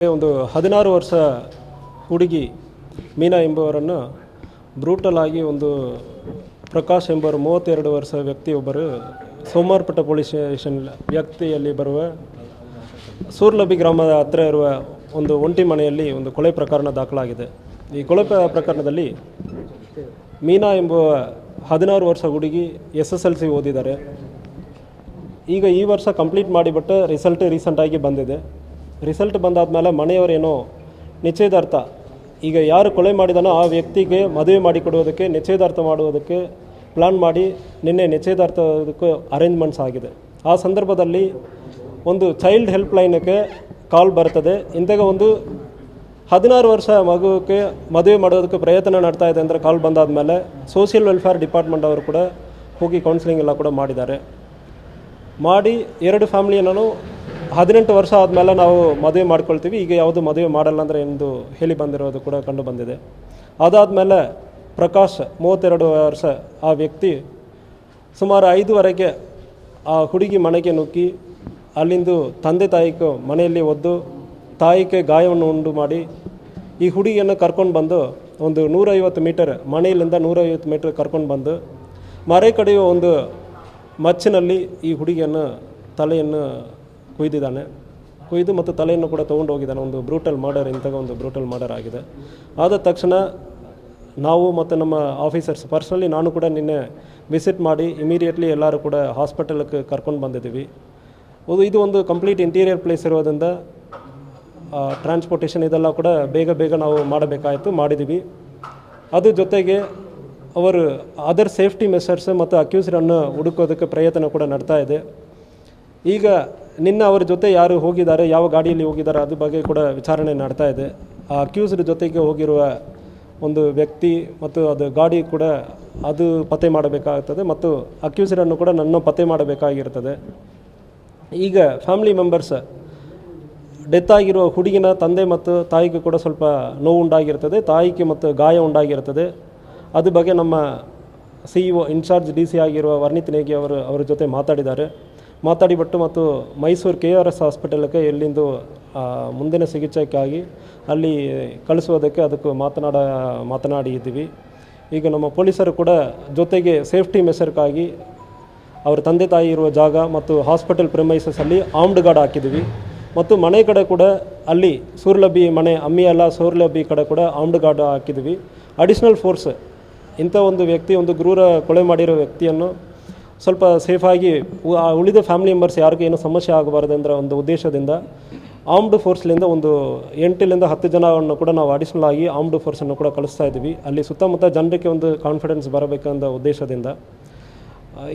ಒಂದು ಹದಿನಾರು ವರ್ಷ ಹುಡುಗಿ ಮೀನಾ ಎಂಬುವರನ್ನು ಬ್ರೂಟಲ್ ಆಗಿ ಒಂದು ಪ್ರಕಾಶ್ ಎಂಬುವರು ಮೂವತ್ತೆರಡು ವರ್ಷ ವ್ಯಕ್ತಿಯೊಬ್ಬರು ಸೋಮಾರ್ಪಟ್ಟ ಪೊಲೀಸ್ ಸ್ಟೇಷನ್ ವ್ಯಕ್ತಿಯಲ್ಲಿ ಬರುವ ಸೂರ್ಲಬಿ ಗ್ರಾಮದ ಹತ್ತಿರ ಇರುವ ಒಂದು ಒಂಟಿ ಮನೆಯಲ್ಲಿ ಒಂದು ಕೊಲೆ ಪ್ರಕರಣ ದಾಖಲಾಗಿದೆ. ಈ ಪ್ರ- ಪ್ರಕರಣದಲ್ಲಿ ಮೀನಾ ಎಂಬುವ ಹದಿನಾರು ವರ್ಷ ಹುಡುಗಿ ಎಸ್ ಎಸ್ ಎಲ್ ಸಿ ಓದಿದ್ದಾರೆ. ಈಗ ಈ ವರ್ಷ ಕಂಪ್ಲೀಟ್ ಮಾಡಿಬಿಟ್ಟು ರಿಸಲ್ಟ್ ರೀಸೆಂಟಾಗಿ ಬಂದಿದೆ. ರಿಸಲ್ಟ್ ಬಂದಾದ ಮೇಲೆ ಮನೆಯವರೇನೋ ನಿಶ್ಚಯದಾರ್ಥ ಈಗ ಯಾರು ಕೊಲೆ ಮಾಡಿದಾನೋ ಆ ವ್ಯಕ್ತಿಗೆ ಮದುವೆ ಮಾಡಿಕೊಡುವುದಕ್ಕೆ ನಿಶ್ಚಯದಾರ್ಥ ಮಾಡುವುದಕ್ಕೆ ಪ್ಲಾನ್ ಮಾಡಿ ನಿನ್ನೆ ನಿಶ್ಚಯದಾರ್ಥದಕ್ಕೆ ಅರೇಂಜ್ಮೆಂಟ್ಸ್ ಆಗಿದೆ. ಆ ಸಂದರ್ಭದಲ್ಲಿ ಒಂದು ಚೈಲ್ಡ್ ಹೆಲ್ಪ್ ಲೈನಕ್ಕೆ ಕಾಲ್ ಬರ್ತದೆ. ಇಂತಾಗ ಒಂದು ಹದಿನಾರು ವರ್ಷ ಮಗುವಿಗೆ ಮದುವೆ ಮಾಡೋದಕ್ಕೆ ಪ್ರಯತ್ನ ನಡ್ತಾ ಇದೆ ಅಂದರೆ ಕಾಲ್ ಬಂದಾದ ಮೇಲೆ ಸೋಷಿಯಲ್ ವೆಲ್ಫೇರ್ ಡಿಪಾರ್ಟ್ಮೆಂಟ್ ಅವರು ಕೂಡ ಹೋಗಿ ಕೌನ್ಸಿಲಿಂಗ್ ಎಲ್ಲ ಕೂಡ ಮಾಡಿದ್ದಾರೆ. ಮಾಡಿ ಎರಡು ಫ್ಯಾಮ್ಲಿಯನ್ನು ಹದಿನೆಂಟು ವರ್ಷ ಆದಮೇಲೆ ನಾವು ಮದುವೆ ಮಾಡ್ಕೊಳ್ತೀವಿ. ಈಗ ಯಾವುದು ಮದುವೆ ಮಾಡಲ್ಲ ಅಂದರೆ ಎಂದು ಹೇಳಿ ಬಂದಿರೋದು ಕೂಡ ಕಂಡು ಬಂದಿದೆ. ಅದಾದಮೇಲೆ ಪ್ರಕಾಶ್ ಮೂವತ್ತೆರಡು ವರ್ಷ ಆ ವ್ಯಕ್ತಿ ಸುಮಾರು ಐದುವರೆಗೆ ಆ ಹುಡುಗಿ ಮನೆಗೆ ನುಗ್ಗಿ ಅಲ್ಲಿಂದು ತಂದೆ ತಾಯಿಗೆ ಮನೆಯಲ್ಲಿ ಒದ್ದು ತಾಯಿಗೆ ಗಾಯವನ್ನು ಉಂಟು ಮಾಡಿ ಈ ಹುಡುಗಿಯನ್ನು ಕರ್ಕೊಂಡು ಬಂದು ಒಂದು ನೂರೈವತ್ತು ಮೀಟರ್ ಮನೆಯಲ್ಲಿಂದ ನೂರೈವತ್ತು ಮೀಟರ್ ಕರ್ಕೊಂಡು ಬಂದು ಮರೆ ಕಡೆಯುವ ಒಂದು ಮಚ್ಚಿನಲ್ಲಿ ಈ ಹುಡುಗಿಯನ್ನು ತಲೆಯನ್ನು ಕೊಯ್ದಿದ್ದಾನೆ. ಕೊಯ್ದು ಮತ್ತು ತಲೆಯನ್ನು ಕೂಡ ತೊಗೊಂಡು ಹೋಗಿದ್ದಾನೆ. ಒಂದು ಬ್ರೂಟಲ್ ಮರ್ಡರ್ ಇಂಥ ಒಂದು ಬ್ರೂಟಲ್ ಮರ್ಡರ್ ಆಗಿದೆ. ಆದ ತಕ್ಷಣ ನಾವು ಮತ್ತು ನಮ್ಮ ಆಫೀಸರ್ಸ್ ಪರ್ಸ್ನಲಿ ನಾನು ಕೂಡ ನಿನ್ನೆ ವಿಸಿಟ್ ಮಾಡಿ ಇಮಿಡಿಯೇಟ್ಲಿ ಎಲ್ಲರೂ ಕೂಡ ಹಾಸ್ಪಿಟಲ್ಗೆ ಕರ್ಕೊಂಡು ಬಂದಿದ್ದೀವಿ. ಅದು ಇದು ಒಂದು ಕಂಪ್ಲೀಟ್ ಇಂಟೀರಿಯರ್ ಪ್ಲೇಸ್ ಇರೋದ್ರಿಂದ ಟ್ರಾನ್ಸ್ಪೋರ್ಟೇಷನ್ ಇದೆಲ್ಲ ಕೂಡ ಬೇಗ ಬೇಗ ನಾವು ಮಾಡಬೇಕಾಯಿತು, ಮಾಡಿದ್ದೀವಿ. ಅದ್ರ ಜೊತೆಗೆ ಅವರು ಅದರ್ ಸೇಫ್ಟಿ ಮೆಸರ್ಸ್ ಮತ್ತು ಅಕ್ಯೂಸ್ರನ್ನು ಹುಡುಕೋದಕ್ಕೆ ಪ್ರಯತ್ನ ಕೂಡ ನಡ್ತಾ ಇದೆ. ಈಗ ನಿನ್ನ ಅವರ ಜೊತೆ ಯಾರು ಹೋಗಿದ್ದಾರೆ, ಯಾವ ಗಾಡಿಯಲ್ಲಿ ಹೋಗಿದ್ದಾರೆ ಅದ್ರ ಬಗ್ಗೆ ಕೂಡ ವಿಚಾರಣೆ ನಡ್ತಾ ಇದೆ. ಆ ಅಕ್ಯೂಸ್ಡ್ ಜೊತೆಗೆ ಹೋಗಿರುವ ಒಂದು ವ್ಯಕ್ತಿ ಮತ್ತು ಅದು ಗಾಡಿ ಕೂಡ ಅದು ಪತ್ತೆ ಮಾಡಬೇಕಾಗುತ್ತದೆ ಮತ್ತು ಅಕ್ಯೂಸ್ಡನ್ನು ಕೂಡ ನನ್ನ ಪತ್ತೆ ಮಾಡಬೇಕಾಗಿರ್ತದೆ. ಈಗ ಫ್ಯಾಮಿಲಿ ಮೆಂಬರ್ಸ್, ಡೆತ್ ಆಗಿರುವ ಹುಡುಗಿನ ತಂದೆ ಮತ್ತು ತಾಯಿಗೆ ಕೂಡ ಸ್ವಲ್ಪ ನೋವು ಉಂಟಾಗಿರ್ತದೆ ತಾಯಿಗೆ ಮತ್ತು ಗಾಯ ಉಂಟಾಗಿರ್ತದೆ ಅದ್ರ ಬಗ್ಗೆ ನಮ್ಮ C E O in charge D C ಆಗಿರುವ ವರ್ಣಿತ್ ನೇಗಿ ಅವರು ಅವರ ಜೊತೆ ಮಾತಾಡಿದ್ದಾರೆ. ಮಾತಾಡಿಬಿಟ್ಟು ಮತ್ತು ಮೈಸೂರು ಕೆ ಆರ್ ಎಸ್ ಹಾಸ್ಪಿಟಲ್ಗೆ ಎಲ್ಲಿಂದು ಮುಂದಿನ ಚಿಕಿತ್ಸೆಗಾಗಿ ಅಲ್ಲಿ ಕಳಿಸುವುದಕ್ಕೆ ಅದಕ್ಕೆ ಮಾತನಾಡ ಮಾತನಾಡಿದ್ದೀವಿ ಈಗ ನಮ್ಮ ಪೊಲೀಸರು ಕೂಡ ಜೊತೆಗೆ ಸೇಫ್ಟಿ ಮೆಸರ್ಗಾಗಿ ಅವರ ತಂದೆ ತಾಯಿ ಇರುವ ಜಾಗ ಮತ್ತು ಹಾಸ್ಪಿಟಲ್ ಪ್ರಿಮೈಸಸಲ್ಲಿ ಆರ್ಮ್ಡ್ ಗಾರ್ಡ್ ಹಾಕಿದ್ದೀವಿ. ಮತ್ತು ಮನೆ ಕಡೆ ಕೂಡ ಅಲ್ಲಿ ಸೂರ್ಲಭಿ ಮನೆ ಅಮ್ಮಿಯಲ್ಲ ಅಲ್ಲ ಸೂರ್ಲಬಿ ಕಡೆ ಕೂಡ ಆರ್ಮ್ಡ್ ಗಾರ್ಡ್ ಹಾಕಿದ್ದೀವಿ. ಅಡಿಷ್ನಲ್ ಫೋರ್ಸ್ ಇಂಥ ಒಂದು ವ್ಯಕ್ತಿ, ಒಂದು ಗ್ರೂರ ಕೊಲೆ ಮಾಡಿರೋ ವ್ಯಕ್ತಿಯನ್ನು ಸ್ವಲ್ಪ ಸೇಫಾಗಿ ಉಳಿದ ಫ್ಯಾಮಿಲಿ ಮೆಂಬರ್ಸ್ ಯಾರಿಗೂ ಏನೂ ಸಮಸ್ಯೆ ಆಗಬಾರ್ದು ಅಂದರೆ ಒಂದು ಉದ್ದೇಶದಿಂದ ಆರ್ಮ್ಡ್ ಫೋರ್ಸ್ಲಿಂದ ಒಂದು ಎಂಟರಿಂದ ಹತ್ತು ಜನವನ್ನು ಕೂಡ ನಾವು ಅಡಿಷ್ನಲ್ ಆಗಿ ಆರ್ಮ್ಡ್ ಫೋರ್ಸನ್ನು ಕೂಡ ಕಳಿಸ್ತಾ ಇದ್ದೀವಿ. ಅಲ್ಲಿ ಸುತ್ತಮುತ್ತ ಜನರಿಗೆ ಒಂದು ಕಾನ್ಫಿಡೆನ್ಸ್ ಬರಬೇಕಂದ ಉದ್ದೇಶದಿಂದ.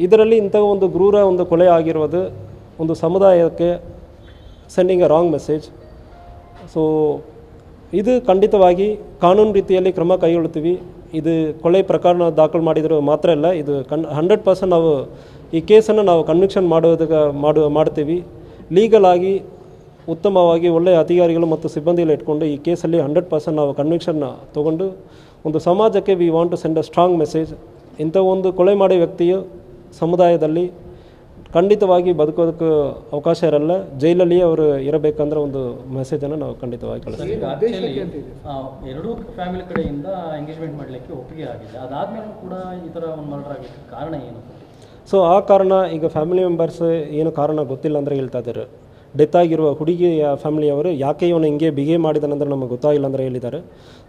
ಇದರಲ್ಲಿ ಇಂಥ ಒಂದು ಕ್ರೂರ ಒಂದು ಕೊಲೆ ಆಗಿರುವುದು ಒಂದು ಸಮುದಾಯಕ್ಕೆ sending a wrong message so ಇದು ಖಂಡಿತವಾಗಿ ಕಾನೂನು ರೀತಿಯಲ್ಲಿ ಕ್ರಮ ಕೈಗೊಳ್ಳುತ್ತೀವಿ. ಇದು ಕೊಲೆ ಪ್ರಕರಣ ದಾಖಲು ಮಾಡಿದರೂ ಮಾತ್ರ ಅಲ್ಲ, ಇದು ಕನ್ ಹಂಡ್ರೆಡ್ ಪರ್ಸೆಂಟ್ ನಾವು ಈ ಕೇಸನ್ನು ನಾವು ಕನ್ವಿಕ್ಷನ್ ಮಾಡೋದಕ್ಕೆ ಮಾಡು ಮಾಡ್ತೀವಿ ಲೀಗಲ್ ಆಗಿ, ಉತ್ತಮವಾಗಿ ಒಳ್ಳೆಯ ಅಧಿಕಾರಿಗಳು ಮತ್ತು ಸಿಬ್ಬಂದಿಗಳು ಇಟ್ಕೊಂಡು ಈ ಕೇಸಲ್ಲಿ ಹಂಡ್ರೆಡ್ ಪರ್ಸೆಂಟ್ ನಾವು ಕನ್ವಿಕ್ಷನ್ನ ತೊಗೊಂಡು, ಒಂದು ಸಮಾಜಕ್ಕೆ we want to send a strong message ಇಂಥ ಒಂದು ಕೊಲೆ ಮಾಡೋ ವ್ಯಕ್ತಿಯು ಸಮುದಾಯದಲ್ಲಿ ಖಂಡಿತವಾಗಿ ಬದುಕೋದಕ್ಕೆ ಅವಕಾಶ ಇರಲ್ಲ. ಜೈಲಲ್ಲಿ ಅವರು ಇರಬೇಕಂದ್ರೆ ಒಂದು ಮೆಸೇಜನ್ನು ನಾವು ಖಂಡಿತವಾಗಿ ಕಳಿಸ್ತೀವಿ. ಎರಡೂ ಫ್ಯಾಮಿಲಿ ಕಡೆಯಿಂದ ಎಂಗೇಜ್ಮೆಂಟ್ ಮಾಡಲಿಕ್ಕೆ ಒಪ್ಪಿಗೆ ಆಗಿದೆ. ಅದಾದಮೇಲೂ ಕೂಡ ಈ ಥರ ಒಂದು ಮರ್ಡರ್ ಆಗಿದೆ ಕಾರಣ ಏನು? ಸೊ ಆ ಕಾರಣ ಈಗ ಫ್ಯಾಮಿಲಿ ಮೆಂಬರ್ಸ್ ಏನು ಕಾರಣ ಗೊತ್ತಿಲ್ಲ ಅಂದರೆ ಹೇಳ್ತಾ ಇದ್ದಾರೆ. ಡೆತ್ ಆಗಿರುವ ಹುಡುಗಿಯ ಫ್ಯಾಮಿಲಿಯವರು ಯಾಕೆ ಇವನು ಹಿಂಗೆ ಬಿಗೇ ಮಾಡಿದಾನಂದ್ರೆ ನಮಗೆ ಗೊತ್ತಾಗಿಲ್ಲ ಅಂದರೆ ಹೇಳಿದ್ದಾರೆ.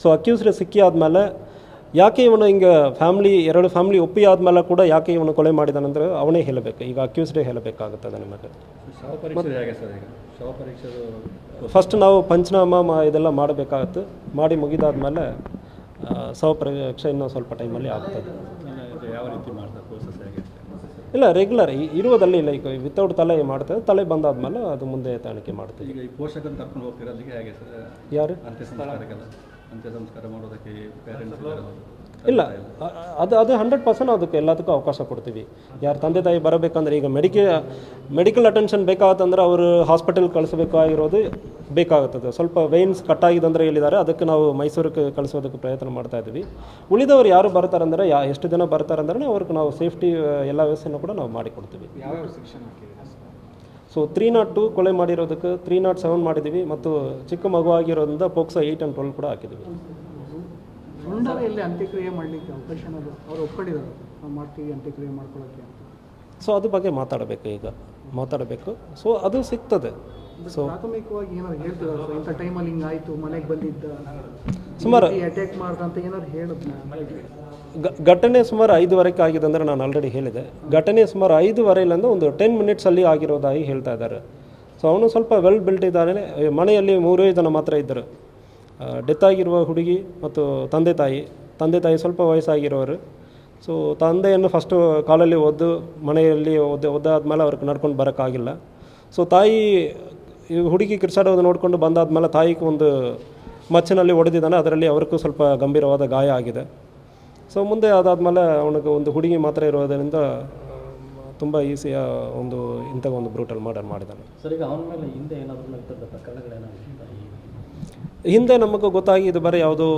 ಸೊ ಅಕ್ಯೂಸ್ಡ್ ಸಿಕ್ಕಿ ಆದಮೇಲೆ ಯಾಕೆ ಇವನು ಹಿಂಗೆ ಫ್ಯಾಮ್ಲಿ ಎರಡು ಫ್ಯಾಮ್ಲಿ ಒಪ್ಪಿ ಆದಮೇಲೆ ಕೂಡ ಯಾಕೆ ಇವನು ಕೊಲೆ ಮಾಡಿದಾನಂದ್ರೆ ಅವನೇ ಹೇಳಬೇಕು. ಈಗ ಅಕ್ಯೂಸ್ಡೇ ಹೇಳಬೇಕಾಗುತ್ತದೆ ನಿಮಗೆ? ಫಸ್ಟ್ ನಾವು ಪಂಚನಾಮ ಇದೆಲ್ಲ ಮಾಡಬೇಕಾಗತ್ತೆ. ಮಾಡಿ ಮುಗಿದಾದ್ಮೇಲೆ ಸವ ಶವ ಪರೀಕ್ಷೆ ಇನ್ನೂ ಸ್ವಲ್ಪ ಟೈಮಲ್ಲಿ ಆಗ್ತದೆ. ಇಲ್ಲ ರೆಗ್ಯುಲರ್ ಇರುವುದಲ್ಲಿ ಲೈಕ್ ವಿತೌಟ್ ತಲೆ ಮಾಡ್ತದೆ ತಲೆ ಬಂದಾದ್ಮೇಲೆ ಅದು ಮುಂದೆ ತಾಣಿಕೆ ಮಾಡ್ತೀವಿ. ಯಾರು? ಅಂತ್ಯ ಸಂಸ್ಕಾರ ಮಾಡೋದಕ್ಕೆ ಪೇರೆಂಟ್ಸ್ ಇಲ್ಲ ಅದು ಅದು ಹಂಡ್ರೆಡ್ ಪರ್ಸೆಂಟ್ ಅದಕ್ಕೆ ಎಲ್ಲದಕ್ಕೂ ಅವಕಾಶ ಕೊಡ್ತೀವಿ. ಯಾರು ತಂದೆ ತಾಯಿ ಬರಬೇಕಂದ್ರೆ ಈಗ ಮೆಡಿಕೆ ಮೆಡಿಕಲ್ ಅಟೆನ್ಷನ್ ಬೇಕಾಗತ್ತಂದ್ರೆ ಅವರು ಹಾಸ್ಪಿಟಲ್ ಕಳಿಸಬೇಕಾಗಿರೋದು ಬೇಕಾಗುತ್ತದೆ. ಸ್ವಲ್ಪ ವೆಯ್ನ್ಸ್ ಕಟ್ಟಾಗಿದಂದ್ರೆ ಹೇಳಿದ್ದಾರೆ ಅದಕ್ಕೆ ನಾವು ಮೈಸೂರಿಗೆ ಕಳಿಸೋದಕ್ಕೆ ಪ್ರಯತ್ನ ಮಾಡ್ತಾ ಇದ್ದೀವಿ. ಉಳಿದವರು ಯಾರು ಬರ್ತಾರಂದ್ರೆ ಯಾ ಎಷ್ಟು ಜನ ಬರ್ತಾರಂದ್ರೆ ಅವ್ರಿಗೆ ನಾವು ಸೇಫ್ಟಿ ಎಲ್ಲ ವ್ಯವಸ್ಥೆನೂ ಕೂಡ ನಾವು ಮಾಡಿಕೊಡ್ತೀವಿ. ಯಾವ ಶಿಕ್ಷಣ ಸೊ ತ್ರೀ ನಾಟ್ ಟು ಕೊಲೆ ಮಾಡಿರೋದಕ್ಕೆ ತ್ರೀ ನಾಟ್ ಸೆವೆನ್ ಮಾಡಿದ್ದೀವಿ ಮತ್ತು ಚಿಕ್ಕ ಮಗು ಆಗಿರೋದ್ರಿಂದ ಪೋಕ್ಸೋ ಏಯ್ಟ್ ಆ್ಯಂಡ್ ಟ್ವೆಲ್ ಕೂಡ ಹಾಕಿದ್ವಿ ಅಂತ್ಯಕ್ರಿಯೆ ಮಾಡಲಿಕ್ಕೆ ಅವಕಾಶ ಅವ್ರು ಒಪ್ಕೊಂಡಿದ್ದಾರೆ. ನಾವು ಮಾಡ್ತೀವಿ ಅಂತ್ಯಕ್ರಿಯೆ ಮಾಡ್ಕೊಳ್ಳೋಕ್ಕೆ ಅಂತ. ಸೊ ಅದ್ರ ಬಗ್ಗೆ ಮಾತಾಡಬೇಕು ಈಗ. ಮಾತಾಡಬೇಕು. ಸೊ ಅದು ಸಿಗ್ತದೆ. ಸೊ ಪ್ರಾಥಮಿಕವಾಗಿ ಏನಾದ್ರು ಹೇಳ್ತಿದ್ದಾರೆ ಇಂಥ ಟೈಮಲ್ಲಿ ಹಿಂಗಾಯಿತು ಮನೆಗೆ ಬಂದಿದ್ದ. ಸುಮಾರು ಅಟ್ಯಾಕ್ ಏನಾದ್ರು ಹೇಳಿದ್ನ? ಘಟನೆ ಸುಮಾರು ಐದುವರೆಗೆ ಆಗಿದೆ ಅಂದರೆ ನಾನು ಆಲ್ರೆಡಿ ಹೇಳಿದೆ. ಘಟನೆ ಸುಮಾರು ಐದುವರೆಯಿಂದ ಒಂದು ಟೆನ್ ಮಿನಿಟ್ಸಲ್ಲಿ ಆಗಿರೋದಾಗಿ ಹೇಳ್ತಾ ಇದ್ದಾರೆ. ಸೊ ಅವನು ಸ್ವಲ್ಪ ವೆಲ್ ಬಿಲ್ಟ್ ಇದ್ದಾನೆ. ಮನೆಯಲ್ಲಿ ಮೂರೇ ಜನ ಮಾತ್ರ ಇದ್ದರು. ಡೆತ್ ಆಗಿರುವ ಹುಡುಗಿ ಮತ್ತು ತಂದೆ ತಾಯಿ. ತಂದೆ ತಾಯಿ ಸ್ವಲ್ಪ ವಯಸ್ಸಾಗಿರೋರು. ಸೊ ತಂದೆಯನ್ನು ಫಸ್ಟು ಕಾಲಲ್ಲಿ ಒದ್ದು ಮನೆಯಲ್ಲಿ ಒದ್ದು ಒದ್ದಾದ್ಮೇಲೆ ಅವ್ರಿಗೆ ನಡ್ಕೊಂಡು ಬರೋಕ್ಕಾಗಿಲ್ಲ. ಸೊ ತಾಯಿ ಈ ಹುಡುಗಿ ಕಿರ್ಸಾಡೋದು ನೋಡಿಕೊಂಡು ಬಂದಾದ್ಮೇಲೆ ತಾಯಿಗೆ ಒಂದು ಮಚ್ಚಿನಲ್ಲಿ ಹೊಡೆದಿದ್ದಾನೆ ಅದರಲ್ಲಿ ಅವ್ರಿಗೂ ಸ್ವಲ್ಪ ಗಂಭೀರವಾದ ಗಾಯ ಆಗಿದೆ. ಸೊ ಮುಂದೆ ಅದಾದಮೇಲೆ ಅವನಿಗೆ ಒಂದು ಹುಡುಗಿ ಮಾತ್ರ ಇರೋದರಿಂದ ತುಂಬ ಈಸಿಯ ಒಂದು ಇಂಥ ಒಂದು ಬ್ರೂಟಲ್ ಮರ್ಡರ್ ಮಾಡಿದ್ದಾನೆ. ಹಿಂದೆ ನಮಗೆ ಗೊತ್ತಾಗಿ ಇದು ಬರೀ ಯಾವುದೋ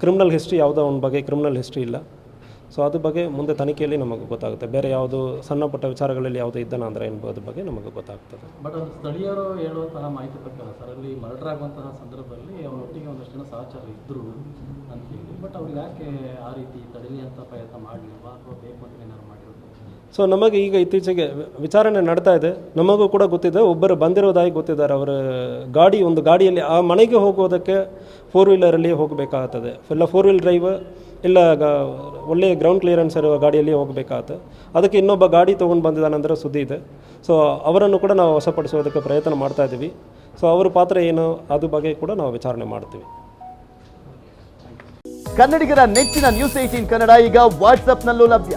ಕ್ರಿಮಿನಲ್ ಹಿಸ್ಟ್ರಿ ಯಾವುದೋ ಅವನ ಬಗ್ಗೆ ಕ್ರಿಮಿನಲ್ ಹಿಸ್ಟ್ರಿ ಇಲ್ಲ. ಸೊ ಅದ್ರ ಬಗ್ಗೆ ಮುಂದೆ ತನಿಖೆಯಲ್ಲಿ ನಮಗೆ ಗೊತ್ತಾಗುತ್ತೆ. ಬೇರೆ ಯಾವುದು ಸಣ್ಣ ಪುಟ್ಟ ವಿಚಾರಗಳಲ್ಲಿ ಯಾವುದು ಇದ್ದಾನ ಅಂದರೆ ಎಂಬುದ್ರ ಬಗ್ಗೆ ನಮಗೆ ಗೊತ್ತಾಗ್ತದೆ. ಬಟ್ ಅದು ಸ್ಥಳೀಯರು ಹೇಳುವಂತಹ ಮಾಹಿತಿ ಪ್ರಕಾರ ಸರ್, ಅಲ್ಲಿ ಮರ್ಡರ್ ಆಗುವಂತಹ ಸಂದರ್ಭದಲ್ಲಿ ಅವರೊಟ್ಟಿಗೆ ಒಂದಷ್ಟು ಜನ ಸಹಚಾರ ಇದ್ದರು ಅಂತ ಹೇಳಿ. ಬಟ್ ಅವ್ರಿಗೆ ಯಾಕೆ ಆ ರೀತಿ ತಡೀಲಿ ಅಂತ ಪ್ರಯತ್ನ ಮಾಡಲಿಲ್ವಾ? ಅಥವಾ ಬೇಕು ಅಂತ ಏನಾದ್ರು ಮಾಡಿರೋದು ಸೊ ನಮಗೆ ಈಗ ಇತ್ತೀಚೆಗೆ ವಿಚಾರಣೆ ನಡ್ತಾ ಇದೆ. ನಮಗೂ ಕೂಡ ಗೊತ್ತಿದೆ, ಒಬ್ಬರು ಬಂದಿರೋದಾಗಿ ಗೊತ್ತಿದ್ದಾರೆ. ಅವರ ಗಾಡಿ, ಒಂದು ಗಾಡಿಯಲ್ಲಿ ಆ ಮನೆಗೆ ಹೋಗೋದಕ್ಕೆ ಫೋರ್ ವೀಲರಲ್ಲಿ ಹೋಗಬೇಕಾಗ್ತದೆ. ಇಲ್ಲ ಫೋರ್ ವೀಲ್ ಡ್ರೈವ್ ಇಲ್ಲ ಒಳ್ಳೆಯ ಗ್ರೌಂಡ್ ಕ್ಲಿಯರೆನ್ಸ್ ಇರುವ ಗಾಡಿಯಲ್ಲಿ ಹೋಗಬೇಕಾಗತ್ತೆ ಅದಕ್ಕೆ ಇನ್ನೊಬ್ಬ ಗಾಡಿ ತೊಗೊಂಡು ಬಂದಿದ್ದಾನೆ ಅಂದರೆ ಸುದ್ದಿ ಇದೆ. ಸೊ ಅವರನ್ನು ಕೂಡ ನಾವು ವಶಪಡಿಸೋದಕ್ಕೆ ಪ್ರಯತ್ನ ಮಾಡ್ತಾ ಇದ್ದೀವಿ. ಸೊ ಅವರ ಪಾತ್ರ ಏನು, ಅದು ಬಗ್ಗೆ ಕೂಡ ನಾವು ವಿಚಾರಣೆ ಮಾಡ್ತೀವಿ. ಕನ್ನಡಿಗರ ನೆಚ್ಚಿನ ನ್ಯೂಸ್ ಏಟೀನ್ ಕನ್ನಡ ಈಗ ವಾಟ್ಸಪ್ನಲ್ಲೂ ಲಭ್ಯ.